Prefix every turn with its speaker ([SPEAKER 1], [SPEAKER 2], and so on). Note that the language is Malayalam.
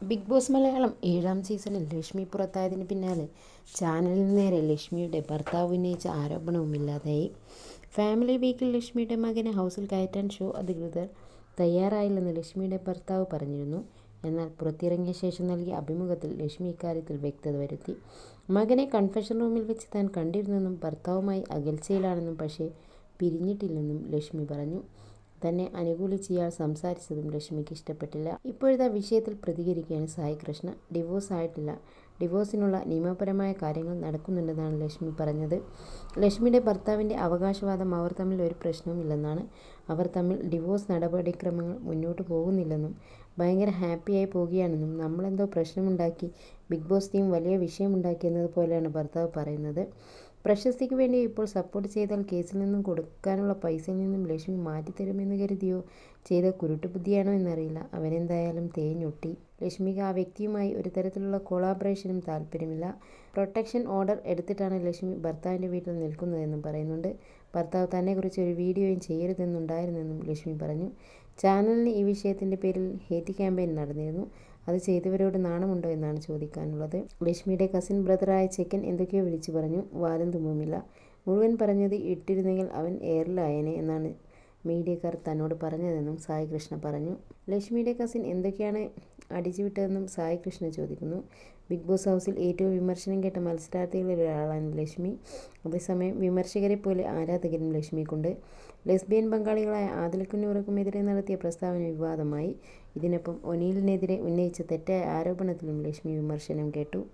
[SPEAKER 1] ബിഗ് ബോസ് മലയാളം ഏഴാം സീസണിൽ ലക്ഷ്മി പുറത്തായതിന് പിന്നാലെ ചാനലിന് നേരെ ലക്ഷ്മിയുടെ ഭർത്താവ് ഉന്നയിച്ച ആരോപണവും ഇല്ലാതായി. ഫാമിലി വീക്കിൽ ലക്ഷ്മിയുടെ മകനെ ഹൗസിൽ കയറ്റാൻ ഷോ അധികൃതർ തയ്യാറായില്ലെന്ന് ലക്ഷ്മിയുടെ ഭർത്താവ് പറഞ്ഞിരുന്നു. എന്നാൽ പുറത്തിറങ്ങിയ ശേഷം നൽകിയ അഭിമുഖത്തിൽ ലക്ഷ്മി ഇക്കാര്യത്തിൽ വ്യക്തത വരുത്തി. മകനെ കൺഫെഷൻ റൂമിൽ വെച്ച് താൻ കണ്ടിരുന്നെന്നും ഭർത്താവുമായി അകൽച്ചയിലാണെന്നും പക്ഷേ പിരിഞ്ഞിട്ടില്ലെന്നും ലക്ഷ്മി പറഞ്ഞു. തന്നെ അനുകൂലിച്ച് ഇയാൾ സംസാരിച്ചതും ലക്ഷ്മിക്ക് ഇഷ്ടപ്പെട്ടില്ല. ഇപ്പോഴത്തെ വിഷയത്തിൽ പ്രതികരിക്കുകയാണ് സായി കൃഷ്ണ ഡിവോഴ്സ് ആയിട്ടില്ല. ഡിവോഴ്സിനുള്ള നിയമപരമായ കാര്യങ്ങൾ നടക്കുന്നുണ്ടെന്നാണ് ലക്ഷ്മി പറഞ്ഞത്. ലക്ഷ്മിയുടെ ഭർത്താവിന്റെ അവകാശവാദം അവർ തമ്മിൽ ഒരു പ്രശ്നവുമില്ലെന്നാണ് അവർ തമ്മിൽ ഡിവോഴ്സ് നടപടിക്രമങ്ങൾ മുന്നോട്ട് പോകുന്നില്ലെന്നും ഭയങ്കര ഹാപ്പിയായി പോവുകയാണെന്നും നമ്മളെന്തോ പ്രശ്നമുണ്ടാക്കി ബിഗ് ബോസ് ടീം വലിയ വിഷയമുണ്ടാക്കിയെന്നതുപോലെയാണ് ഭർത്താവ് പറയുന്നത്. പ്രശസ്തിക്ക് വേണ്ടി ഇപ്പോൾ സപ്പോർട്ട് ചെയ്താൽ കേസിൽ നിന്നും കൊടുക്കാനുള്ള പൈസയിൽ നിന്നും ലക്ഷ്മി മാറ്റിത്തരുമെന്ന് കരുതിയോ? ചെയ്ത കുരുട്ടുബുദ്ധിയാണോ എന്നറിയില്ല. അവനെന്തായാലും തേഞ്ഞൊട്ടി. ലക്ഷ്മിക്ക് ആ വ്യക്തിയുമായി ഒരു തരത്തിലുള്ള കൊളാബറേഷനും താല്പര്യമില്ല. പ്രൊട്ടക്ഷൻ ഓർഡർ എടുത്തിട്ടാണ് ലക്ഷ്മി ഭർത്താവിന്റെ വീട്ടിൽ നിൽക്കുന്നതെന്നും പറയുന്നുണ്ട്. ഭർത്താവ് തന്നെക്കുറിച്ച് ഒരു വീഡിയോയും ചെയ്യരുതെന്നുണ്ടായിരുന്നെന്നും ലക്ഷ്മി പറഞ്ഞു. ചാനലിന് ഈ വിഷയത്തിന്റെ പേരിൽ ഹേറ്റ് ക്യാമ്പയിൻ നടന്നിരുന്നു. അത് ചെയ്തവരോട് നാണമുണ്ടോ എന്നാണ് ചോദിക്കാനുള്ളത്. ലക്ഷ്മിയുടെ കസിൻ ബ്രദറായ ചെക്കൻ എന്തൊക്കെയോ വിളിച്ചു പറഞ്ഞു. വാലും തുമ്മുമില്ല. മുഴുവൻ പറഞ്ഞത് ഇട്ടിരുന്നെങ്കിൽ അവൻ എയറിലായേനെ എന്നാണ് മീഡിയക്കാർ തന്നോട് പറഞ്ഞതെന്നും സായി കൃഷ്ണ പറഞ്ഞു. ലക്ഷ്മിയുടെ കസിൻ എന്തൊക്കെയാണ് അടിച്ചുവിട്ടതെന്നും സായി കൃഷ്ണ ചോദിക്കുന്നു. ബിഗ് ബോസ് ഹൗസിൽ ഏറ്റവും വിമർശനം കേട്ട മത്സരാർത്ഥികളിൽ ഒരാളാണ് ലക്ഷ്മി. അതേസമയം വിമർശകരെ പോലെ ആരാധകരും ലക്ഷ്മിക്കുണ്ട്. ലെസ്ബിയൻ പങ്കാളികളായ ആദിലക്കുഞ്ഞൂറക്കുമെതിരെ നടത്തിയ പ്രസ്താവന വിവാദമായി. ഇതിനൊപ്പം ഒനീലിനെതിരെ ഉന്നയിച്ച തെറ്റായ ആരോപണത്തിലും ലക്ഷ്മി വിമർശനം കേട്ടു.